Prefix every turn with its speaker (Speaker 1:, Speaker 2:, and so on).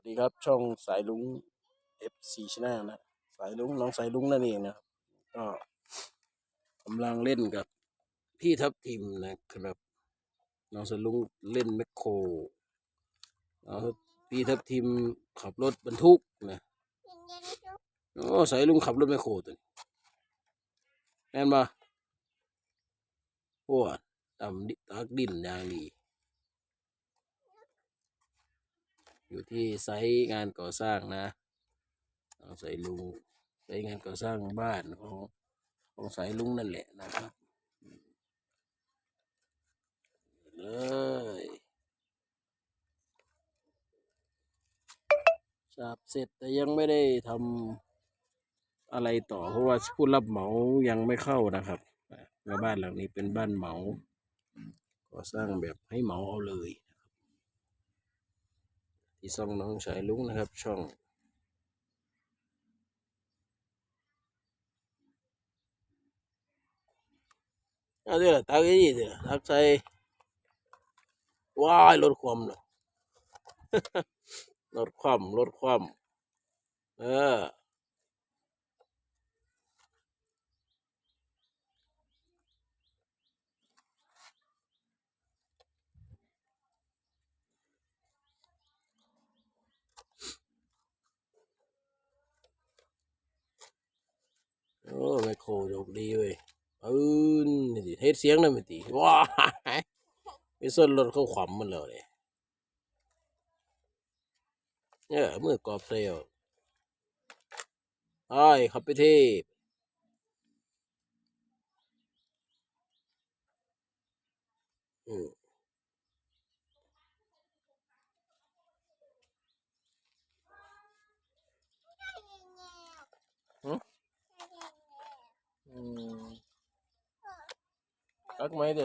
Speaker 1: วัสดีครับช่องสายลุง F4 Channel นะสายลุงน้องสายลุงนั่นเองนะครับก็กำลังเล่นกับพี่ทับทิมนะครับ น้องสายลุงเล่นแมคโครน้องพี่ทับทิมขับรถบรรทุกนะโอ้สายลุงขับรถแมคโครตัวนี้แม่นปะโอ้ดำดิตักดินอย่างดี อยู่ที่ไซต์งานก่อสร้างนะของสายลุงไซต์งานก่อสร้างบ้านของของสายลุงนั่นแหละนะครับเลยฉาบเสร็จแต่ยังไม่ได้ทำอะไรต่อเพราะว่าผู้รับเหมายังไม่เข้านะครับและบ้านหลังนี้เป็นบ้านเหมาก่อสร้างแบบให้เหมาเอาเลย ที่ช่องน้องชายลุงนะครับ ช่องเอาเดี๋ยวตักยี่เดี๋ยวตักใส่ว้ายลดความเลยลดความลดความเออ โอ้ไมโครโยกดีเว้ยปืนนี่ดิเฮ็ดเสียงนั่นไม่ตีว้ายไปส้นรถเขาขวำมันแล้วเลยเนี่ยมือกรอบเซลไอ้ขับไปเทพอืมอืม ตักไหมเดี๋